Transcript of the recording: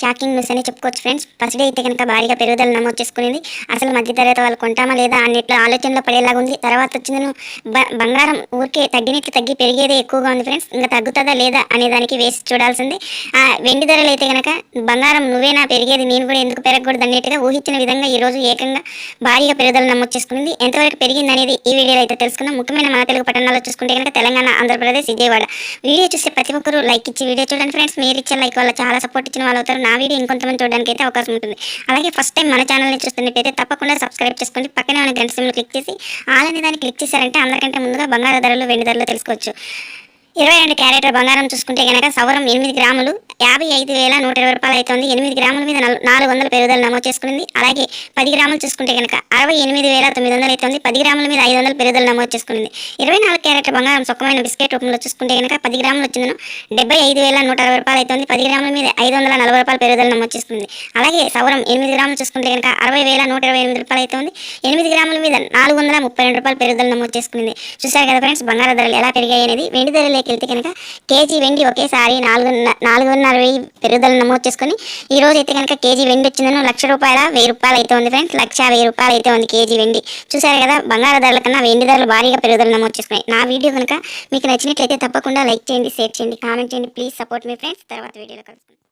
Shocking news అని చెప్పుకోవచ్చు friends first day అయితే కనుక భారీగా పెరుగుదల నమోదు చేసుకునేది. అసలు మధ్యతరగతి వాళ్ళు కొంటామా లేదా అన్నిట్లో ఆలోచనలో పడేలాగా ఉంది. తర్వాత వచ్చిందను బ- బంగారం ఊరికే తగ్గినట్లు తగ్గి పెరిగేదే ఎక్కువగా ఉంది ఫ్రెండ్స్ ఇంకా తగ్గుతుందా లేదా అనే దానికి వేసి చూడాల్సింది. ఆ వెండి ధరలు అయితే కనుక బంగారం నువ్వేనా పెరిగేది నేను కూడా ఎందుకు పెరగకూడదు అన్నట్టుగా ఊహించిన విధంగా ఈ రోజు ఏకంగా భారీగా పెరుగుదల నమోదు చేసుకుంది ఎంతవరకు పెరిగింది అనేది ఈ వీడియోలో అయితే తెలుసుకున్నాం ముఖ్యమైన మన తెలుగు పట్టణాల్లో చూసుకుంటే కనుక తెలంగాణ ఆంధ్రప్రదేశ్ విజయవాడ. వీడియో చూస్తే ప్రతి ఒక్కరు లైక్ ఇచ్చి వీడియో చూడండి ఫ్రెండ్స్ మీరు ఇచ్చే లైక్ వల్ల చాలా సపోర్ట్ ఇచ్చిన వాళ్ళు అవుతారు. నా వీడియో ఇంకొంతమంది చూడడానికి అయితే అవకాశం ఉంటుంది. అలాగే ఫస్ట్ టైం మన ఛానల్ని చూస్తున్నట్టయితే తప్పకుండా సబ్స్క్రైబ్ చేసుకోండి పక్కనే ఉన్న గంట సిమ్లు క్లిక్ చేసి ఆల్ అనే దాన్ని క్లిక్ చేశారంటే అందరికంటే ముందుగా బంగారు ధరలు వెండి ధరలు తెలుసుకోవచ్చు. ఇరవై రెండు క్యారెటర్ బంగారం చూసుకుంటే కనుక సవరం ఎనిమిది గ్రాములు యాభై ఐదు వేల నూట ఇరవై రూపాయలు అవుతుంది ఎనిమిది గ్రాముల మీద నాలుగు వందల పెరుగుదల నమోదు చేసుకుంది. అలాగే పది గ్రాములు చూసుకుంటే కనుక అరవై ఎనిమిది వేల తొమ్మిది వందలు అవుతుంది పది గ్రాముల మీద ఐదు వందల పెరుగుదల నమోదు చేసుకుంది. ఇరవై నాలుగు క్యారెట్ బంగారం సుఖమైన బిస్కెట్ రూపంలో చూసుకుంటే కనుక పది గ్రాములు వచ్చిందను. డెబ్బై ఐదు వేల నూట అరవై రూపాయలు అవుతుంది పది గ్రాముల మీద ఐదు వందల నలభై రూపాయలు పెరుగుదల నమోదు చేసుకుంది. అలాగే సవరం ఎనిమిది గ్రాములు చూసుకుంటే కనుక అరవై వేల నూట ఇరవై ఎనిమిది రూపాయలు అవుతుంది ఎనిమిది గ్రాముల మీద నాలుగు వందల ముప్పై రెండు రూపాయలు పెరుగుదల నమోదు చేసుకుంది. చూసారు కదా ఫ్రెండ్స్ బంగారు ధరలు ఎలా పెరిగాయి అనేది. వెండి ధరలోకి వెళ్తే కనుక కేజీ వెండి ఒకేసారి నాలుగు నాలుగున్నర వెయ్యి పెరుగుదల నమోదు చేసుకుని ఈ రోజు అయితే కనుక కేజీ వెండి వచ్చిందను లక్ష రూపాయల వెయ్యి రూపాయలు అయితే ఉంది ఫ్రెండ్స్. లక్ష వెయ్యి రూపాయలు అయితే ఉంది కేజీ వెండి. చూసారు కదా బంగారు ధరల కన్నా వెండి ధరలు భారీగా పెరుగుదల నమోదు చేసుకున్నాయి. నా వీడియో కనుక మీకు నచ్చినట్లయితే తప్పకుండా లైక్ చేయండి షేర్ చేయండి కామెంట్ చేయండి. ప్లీజ్ సపోర్ట్ మీ ఫ్రెండ్స్. తర్వాత వీడియోలో కలుసుకుందాం.